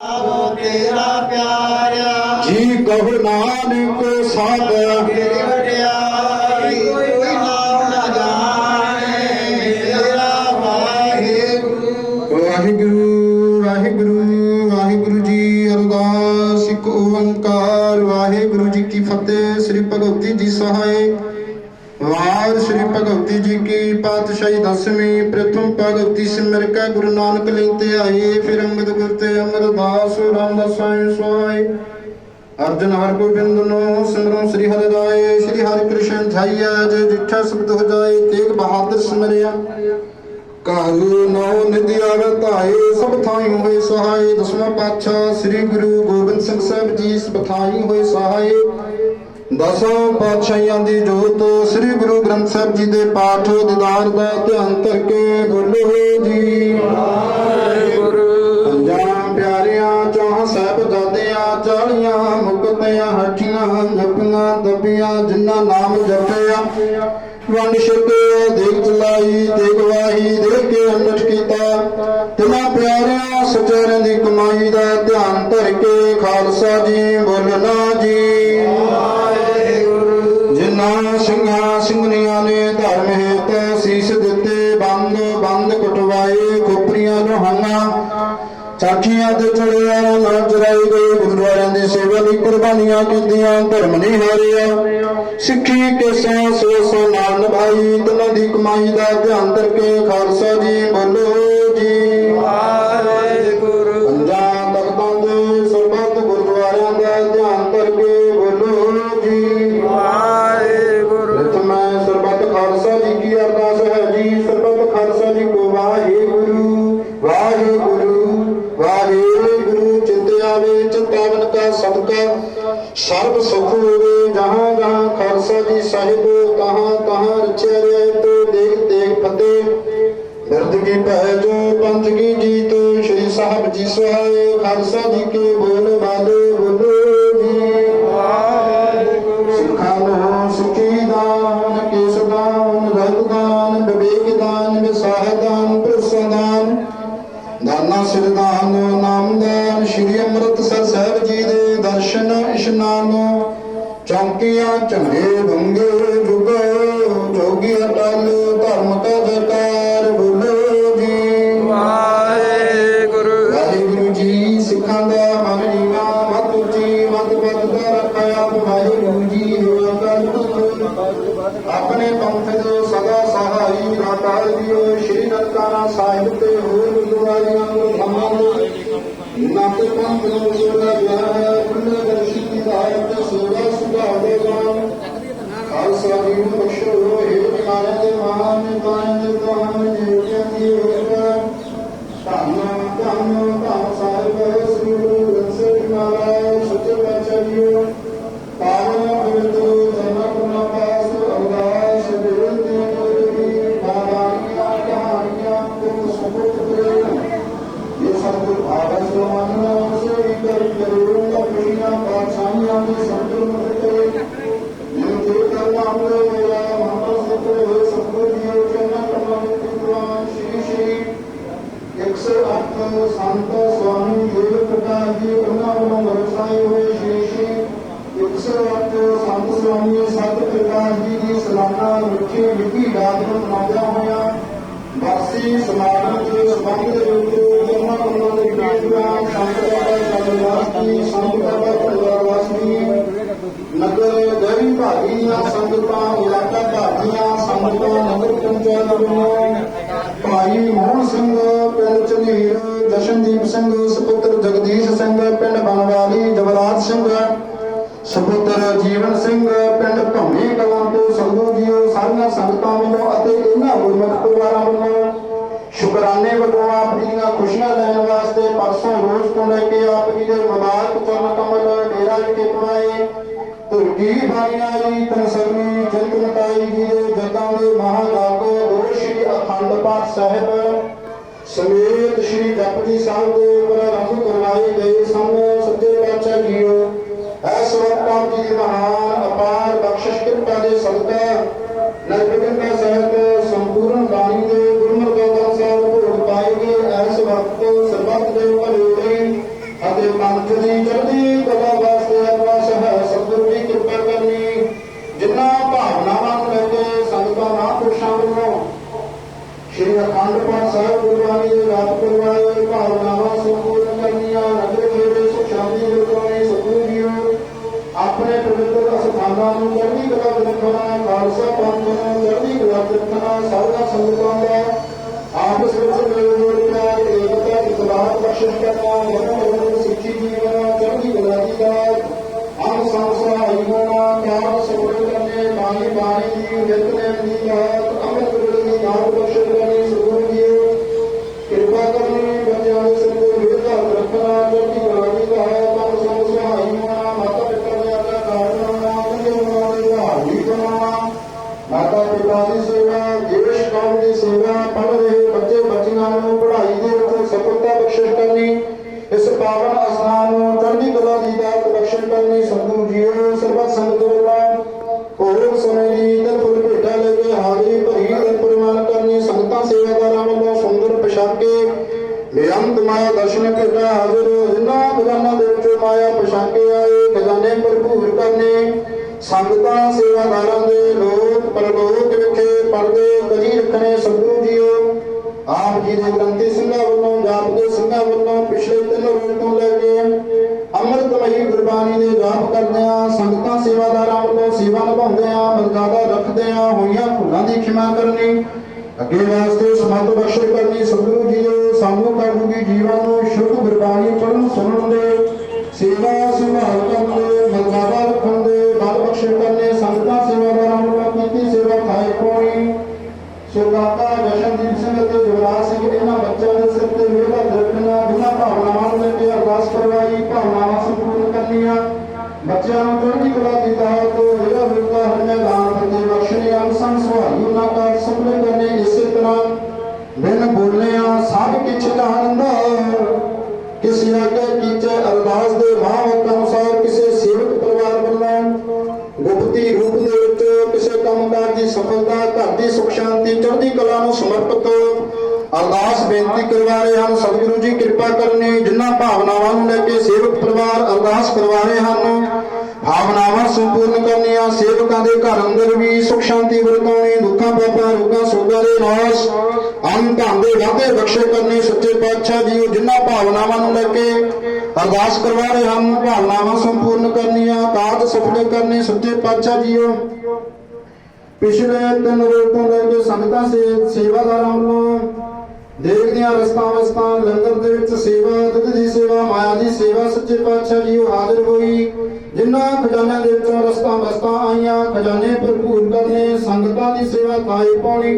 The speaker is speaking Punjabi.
ਆਵੋ ਤੇਰਾ ਪਿਆਰਿਆ ਜੀ ਕਹੋ ਨਾਨਕ ਸਭ। ਤੇਰੀ ਵਡਿਆਈ ਕੋਈ ਨਾਮ ਨਾ ਜਾਣੇ। ਤੇਰਾ ਵਾਹਿਗੁਰੂ। ਵਾਹਿਗੁਰੂ ਵਾਹਿਗੁਰੂ ਵਾਹਿਗੁਰੂ ਜੀ ਅਰਦਾਸ ਇੱਕ ਓੰਕਾਰ। ਵਾਹਿਗੁਰੂ ਜੀ ਕੀ ਫਤਿਹ ਸ੍ਰੀ ਭਗਵਤੀ ਜੀ ਸਹਾਇ। ਵਾਰ ਸ੍ਰੀ ਭਗਵਤੀ ਜੀ ਕੀ ਪਾਤਸ਼ਾਹੀ ਦਸਵੀਂ, ਪ੍ਰਥਮ ਭਗਵਤੀ ਸਿਮਰ ਕੈ ਗੁਰੂ ਨਾਨਕ ਲੈਂਤੇ ਆਏ ਫਿਰ ਅੰਗਦ ਗੁਰ ਤੇ ਅਮਰਦਾਸ, ਰਾਮਦਾਸ ਸੋਏ ਅਰਜਨ ਹਰ ਗੋਬਿੰਦ ਨੂੰ ਸਿਮਰਨ ਸ੍ਰੀ ਹਰਿ ਰਾਏ ਸ੍ਰੀ ਹਰਿ ਕ੍ਰਿਸ਼ਨ ਧਾਈਆ ਜੇ ਜਿੱਠਾ ਸ਼ਬਦ ਹੋ ਜਾਏ, ਤੇਗ ਬਹਾਦਰ ਸਿਮਰਿਆ। ਕਾਲੂ ਨੌ ਨਿਧਿ ਆਵੇ ਸਭ ਥਾਈ ਹੋਏ ਸਹਾਈ ਦਸਵਾਂ ਪਾਤਸ਼ਾਹ ਸ੍ਰੀ ਗੁਰੂ ਗੋਬਿੰਦ ਸਿੰਘ ਸਾਹਿਬ ਜੀ, ਸਭ ਥਾਈ ਹੋਏ ਸਹਾਈ ਦਸਾਂ ਪਾਤਸ਼ਾਹਾਂ ਦੀ ਜੋਤ ਸ੍ਰੀ ਗੁਰੂ ਗ੍ਰੰਥ ਸਾਹਿਬ ਜੀ ਦੇ ਪਾਠ ਦੀਦਾਰ ਦਾ ਧਿਆਨ ਧਰ ਬੋਲੋ ਜੀ। ਪੰਜਾਂ ਪਿਆਰਿਆਂ, ਚਾਹ ਸਾਹਿਬ ਦਾਦਿਆਂ ਚਾਲੀਆਂ ਮੁਕਤਿਆਂ, ਹੱਠੀਆਂ ਜਪੀਆਂ ਦਬੀਆਂ, ਜਿਨ੍ਹਾਂ ਨਾਮ ਜਪਿਆ। ਵੰਡ ਛਕੇ ਦੇਖ ਚਲਾਈ ਤੇ ਗਵਾਹੀ ਦੇ ਕੇ ਅੰਮ੍ਰਿਤ ਕੀਤਾ। ਤਿਨਾਂ ਪਿਆਰਿਆਂ ਸਚਿਆਰਿਆਂ ਦੀ ਕਮਾਈ ਦਾ ਧਿਆਨ ਧਰ ਕੇ ਖਾਲਸਾ ਜੀ ਬੋਲਣਾ ਚਾਕੀਆਂ ਤੇ ਚੜਿਆ ਨਾ ਚਰਾਈ ਗਏ ਗੁਰਦੁਆਰਿਆਂ ਦੀ ਸੇਵਾ ਲਈ ਕੁਰਬਾਨੀਆਂ ਕੀਤੀਆਂ, ਧਰਮ ਨਹੀਂ ਹਾਰਿਆ। ਸਿੱਖੀ ਕੇ ਸੋ ਸੋ ਸੋ ਨਾਲ ਨਿਭਾਈ, ਤਨਾਂ ਦੀ ਕਮਾਈ ਦਾ ਧਿਆਨ ਕਰਕੇ ਖਾਲਸਾ ਜੀ, ਬੋਲੋ ਜੀ। ਵਾਹਿਗੁਰੂ ਸਰਬ ਸੁਖ ਹੋਵੇ, ਜਹਾਂ ਜਹਾਂ ਖਾਲਸਾ ਜੀ ਸਾਹਿਬ, ਤਹਾਂ ਤਹਾਂ ਰਚਿਆ ਰਹੇ ਤੇ ਦੇਖ ਦੇਖ ਫਤਿਹ। ਦਰਦ ਕੀ ਪੈ ਜੋ ਪੰਥ ਕੀ ਜੀਤ, ਸ਼੍ਰੀ ਸਾਹਿਬ ਜੀ ਸਹਾਏ ਖਾਲਸਾ ਜੀ ਕੇ ਬੋਲ ਵਾਲੇ ਬੋਲੋ। ਇਸ਼ਨਾਨ ਚੌਂਕੀਆਂ ਝੰਡੇ ਬੰਗੇ ਜੁਗ ਜੋਗੀ ਅਟਲ ਧਰਮ ਕਾ ਜਕਾਰ ਬੋਲੋ ਜੀ। ਵਾਹਿਗੁਰੂ। ਵਾਹਿਗੁਰੂ ਜੀ ਸਿੱਖਾਂ ਦਾ ਮਨ ਨੀਵਾ ਮਤ ਉੱਚੀ ਮਤ ਪਦ ਦਾ ਰੱਖਿਆ ਵਾਹਿਗੁਰੂ ਜੀ ਹੋਆ ਕਰ। ਆਪਣੇ ਪੰਥ ਦੇ ਸਦਾ ਸਹਾਈ ਰਾਕਾਲ ਜੀਓ ਸ਼੍ਰੀ ਨਨਕਾਣਾ ਸਾਹਿਬ ਤੇ ਹੋਰ ਗੁਰਦੁਆਰਿਆਂ ਨੂੰ ਸਮਾਨ ਨਾਤੇ ਪੰਥ ਨੂੰ ਸੋਲਾ ਗਿਆ ਖਾਲਸਾ ਜੀ ਨੂੰ ਬਖਸ਼ੋ ਹੈ 108 ਸੰਤ ਸਵਾਮੀ ਸਤ ਪ੍ਰਕਾਸ਼ ਜੀ ਦੀ ਸਾਲਾਨਾ ਮਿੱਠੀ ਮਿੱਠੀ ਰਾਤ ਨੂੰ ਮਨਾਉਂਦਾ ਹੋਇਆ ਵਾਸੀ ਸਮਾਗਮ ਦੇ ਸੰਬੰਧ ਦੇ ਵਿੱਚ ਉਹਨਾਂ ਵੱਲੋਂ ਦੇ ਵਿਦਵਾਨ ਸੰਤ ਬਾਬਾ ਜਗਵਾਸੀ ਸੰਤ ਬਾਬਾ ਭੰਡਾਰਵਾਸੀ ਨਗਰ ਗਰੀ ਭਾਗੀਆਂ ਸੰਗਤਾਂ, ਇਲਾਕਾ ਭਾਗੀਆਂ ਸੰਗਤਾਂ, ਨਗਰ ਪੰਚਾਇਤ ਵੱਲੋਂ ਭਾਈ ਮੋਹਨ ਸਿੰਘ, ਪਿੰਡ ਝਨੀਰ ਜਸ਼ਨਦੀਪ ਸਿੰਘ, ਸੁਪੁੱਤਰ ਜਗਦੀਸ਼ ਸਿੰਘ, ਪਿੰਡ ਬਨਵਾਲੀ ਜਵਰਾਜ ਸਿੰਘ ਸਪੁੱਤਰ ਜੀਵਨ ਸਿੰਘ, ਪਿੰਡ ਭੰਮੀ ਕਲਾਂ ਤੋਂ ਸੰਧੂ ਜੀਓ, ਸਾਰੀਆਂ ਸੰਗਤਾਂ ਵੱਲੋਂ ਅਤੇ ਇਹਨਾਂ ਗੁਰਮਤਿ ਪਰਿਵਾਰਾਂ ਵੱਲੋਂ ਸ਼ੁਕਰਾਨੇ ਵਜੋਂ ਆਪ ਜੀ ਦੀਆਂ ਖੁਸ਼ੀਆਂ ਲੈਣ ਵਾਸਤੇ ਪਰਸੋਂ ਰੋਜ਼ ਤੋਂ ਲੈ ਕੇ ਆਪ ਜੀ ਦੇ ਮੁਬਾਰਕ ਚਰਨ ਕਮਲ, ਡੇਰਾ ਵਿਖੇ ਪਵਾਏ ਤੁਰਕੀ ਬਾਣੀਆਂ ਜੀ ਤਨਸਰਨੀ ਜੰਤ ਮਤਾਈ ਜੀ ਦੇ ਜਗਾਂ ਦੇ ਮਹਾਜਾਗੋ ਗੁਰੂ ਸ਼੍ਰੀ ਅਖੰਡ ਪਾਠ ਸਾਹਿਬ। ਸਮੇਤ ਸ਼੍ਰੀ ਜਪਜੀ ਸਾਹਿਬ ਦੇ ਪ੍ਰਾਰੰਭ ਕਰਵਾਏ ਗਏ ਸਨ। ਮਹਾਨ ਅਪਾਰ ਬਖਸ਼ਿਸ਼ ਕਿਰਪਾ ਦੇ ਸਦਕਾ ਨਰਪਿੰਦਾ ਸਾਹਿਬ ਸੰਪੂਰਨ ਬਾਣੀ ਦੇ ਗੁਰਮਤਿ ਗ੍ਰੰਥ ਸਾਹਿਬ ਭੋਗ ਪਾਏ ਗਏ ਵਕਤ ਸਰਬੱਤ ਦੇ ਭਲੇ ਲਈ ਪੰਥ ਦੀ ਚੜ੍ਹਦੀ ਕਲਾ ਵਾਸਤੇ ਅਰਦਾਸ ਹੈ ਸਤਿਗੁਰੂ ਦੀ ਕਿਰਪਾ ਕਰਨੀ। ਜਿਨ੍ਹਾਂ ਭਾਵਨਾਵਾਂ ਨੂੰ ਲੈ ਕੇ ਸੰਗਤਾਂ ਮਹਾਂਪੁਰਸ਼ਾਂ ਵੱਲੋਂ ਸ਼੍ਰੀ ਅਖੰਡ ਪਾਠ ਸਾਹਿਬ ਗੁਰਬਾਣੀ ਦੇ ਰੱਖਣਾ ਖਾਲਸਾ ਪੰਥ ਨੂੰ ਚੜ੍ਹਦੀ ਕਲਾ ਰੱਖਣਾ ਸਾਰੀਆਂ ਸੰਗਤਾਂ ਦਾ ਆਪਸ ਵਿੱਚ ਮੇਲ ਜੋਲ ਪਿਆਰ ਏਕਤਾ ਇਤਲਾਹ ਬਖਸ਼ਿਸ਼ ਕਰਨਾ ਮਨੋਂ ਸਿੱਖੀ ਜੀਵਨ ਚੜ੍ਹਦੀ ਕਲਾ ਦੀ ਦਾਤ ਹਮ ਸੰਸਾਰ ਹੋਣਾ ਪਿਆਰ ਸੋੜੇ ਕਰਨੇ ਬਾਣੀ ਬਾਣੀ ਦੀ ਮਾਤਾ ਪਿਤਾ ਦੀ ਸੇਵਾ ਪਰਲੋਕ ਵਿਖੇ ਪਰਦੇ ਕਜੀ ਰੱਖਣੇ ਸਤਿਗੁਰੂ ਜੀਓ? ਆਪ ਜੀ ਦੇ ਗ੍ਰੰਥੀ ਸਿੰਘਾਂ ਵੱਲੋਂ ਜਾਪ ਸਿੰਘਾਂ ਵੱਲੋਂ ਪਿਛਲੇ ਤਿੰਨ ਰੋਜ਼ ਤੋਂ ਲੈ ਕੇ ਅੰਮ੍ਰਿਤਮਈ ਗੁਰਬਾਣੀ ਦੇ ਜਾਪ ਕਰਦਿਆਂ ਸੰਗਤਾਂ ਸੇਵਾਦਾਰਾਂ ਵੱਲੋਂ ਸੇਵਾ ਨਿਭਾਉਂਦਿਆਂ ਮਰਜ਼ਾਦਾ ਰੱਖਦਿਆਂ ਹੋਈਆਂ ਭੁੱਲਾਂ ਦੀ ਖਿਮਾ ਕਰਨੀ, ਅੱਗੇ ਵਾਸਤੇ ਸਮਤ ਬਖਸ਼ ਕਰਨੀ, ਸਤਿਗੁਰੂ ਜੀਓ, ਸਾਨੂੰ ਕਾਬੂਗੀ ਜੀਵਾਂ ਨੂੰ ਸ਼ੁੱਧ ਗੁਰਬਾਣੀ ਪੜ੍ਹਨ ਸੁਣਨ ਦੇ, ਸੇਵਾ ਸੰਭਾਲ ਕਰਨ ਦੇ ਮਰਜ਼ਾਦਾ ਰੱਖਣ ਸੇਵਾ ਖਾਏ ਜਸ਼ਨਦੀਪ ਸਿੰਘ ਅਤੇ ਜਵਰਾਜ ਸਿੰਘ, ਇਹਨਾਂ ਬੱਚਿਆਂ ਦੇ ਸਿਰ ਤੇ ਮਿਹਰ ਰੱਖਣਾ ਬਿਨਾਂ ਭਾਵਨਾਵਾਂ ਨੂੰ ਲੈ ਕੇ ਅਰਦਾਸ ਕਰਵਾਈ, ਭਾਵਨਾਵਾਂ ਸੰਪੂਰਨ ਕਰਨੀਆਂ। ਬੱਚਿਆਂ ਨੂੰ ਚੜ੍ਹਦੀ ਕਲਾ ਦੀ ਦਾਤ ਤੋਂ ਜਿਹੜਾ ਮਿਲਦਾ ਹਰ ਮੈਦਾਨ ਫਤਿਹ ਬਖਸ਼ਣੇ ਅਨਸੰਗ ਸੁਹਾਈ ਉਹਨਾਂ ਦਾ ਸਪਨੇ ਕਰਨੇ ਇਸੇ ਤਰ੍ਹਾਂ। ਬਿਨ ਬੋਲਿਆ ਸਭ ਕਿਛ ਜਾਣਦਾ, ਕਿਸੇ ਆਗੇ ਕੀਚੇ ਅਰਦਾਸ ਦੇ ਮਹਾਂਵਾਕ ਦੀ ਘਰ ਦੀ ਸੁਖ ਸ਼ਾਂਤੀ, ਚੜ੍ਹਦੀ ਕਲਾ ਨੂੰ ਸਮਰਪਿਤ ਅਰਦਾਸ ਬੇਨਤੀ ਕਰਵਾ ਰਹੇ ਹਨ। ਸਤਿਗੁਰੂ ਜੀ, ਕਿਰਪਾ ਕਰਨੀ ਜਿਨ੍ਹਾਂ ਭਾਵਨਾਵਾਂ ਨੂੰ ਲੈ ਕੇ ਸੇਵਕ ਪਰਿਵਾਰ ਅਰਦਾਸ ਕਰਵਾ ਰਹੇ ਹਨ, ਭਾਵਨਾਵਾਂ ਸੰਪੂਰਨ ਕਰਨੀਆਂ, ਸੇਵਕਾਂ ਦੇ ਘਰ ਅੰਦਰ ਵੀ ਸੁਖ ਸ਼ਾਂਤੀ ਵਰਤਾਉਣੀ, ਦੁੱਖਾਂ, ਪਾਪਾਂ, ਰੋਗਾਂ, ਸੋਗਾਂ ਦੇ ਨਾਸ਼, ਅੰਨ ਧਨ ਦੇ ਵਾਧੇ ਬਖਸ਼ੇ ਕਰਨੇ, ਸੱਚੇ ਪਾਤਸ਼ਾਹ ਜੀ ਜਿਨ੍ਹਾਂ ਭਾਵਨਾਵਾਂ ਨੂੰ ਲੈ ਕੇ ਅਰਦਾਸ ਕਰਵਾ ਰਹੇ ਹਨ, ਭਾਵਨਾਵਾਂ ਸੰਪੂਰਨ ਕਰਨੀਆਂ ਕਾਰਜ ਸਫਲ ਕਰਨੇ, ਸੱਚੇ ਪਾਤਸ਼ਾਹ ਜੀਓ। ਪਿਛਲੇ ਤਿੰਨ ਰੋਜ਼ ਤੋਂ ਲੈ ਕੇ ਸੰਗਤਾਂ ਸੇ, ਸੇਵਾਦਾਰਾਂ ਵੱਲੋਂ ਦੇਖਦਿਆਂ ਰਸਤਾ ਵਸਤਾ, ਲੰਗਰ ਦੇ ਵਿੱਚ ਸੇਵਾ, ਦੁੱਧ ਦੀ ਸੇਵਾ, ਮਾਇਆ ਦੀ ਸੇਵਾ, ਸੱਚੇ ਪਾਤਸ਼ਾਹ ਜੀ ਹਾਜ਼ਰ ਹੋਈ। ਜਿਨ੍ਹਾਂ ਖਜ਼ਾਨਿਆਂ ਦੇ ਵਿੱਚੋਂ ਰਸਤਾ ਵਸਤਾ ਆਈਆਂ, ਖਜ਼ਾਨੇ ਭਰਪੂਰ ਕਰਨੇ, ਸੰਗਤਾਂ ਦੀ ਸੇਵਾ ਕਾਇ ਪਾਉਣੀ।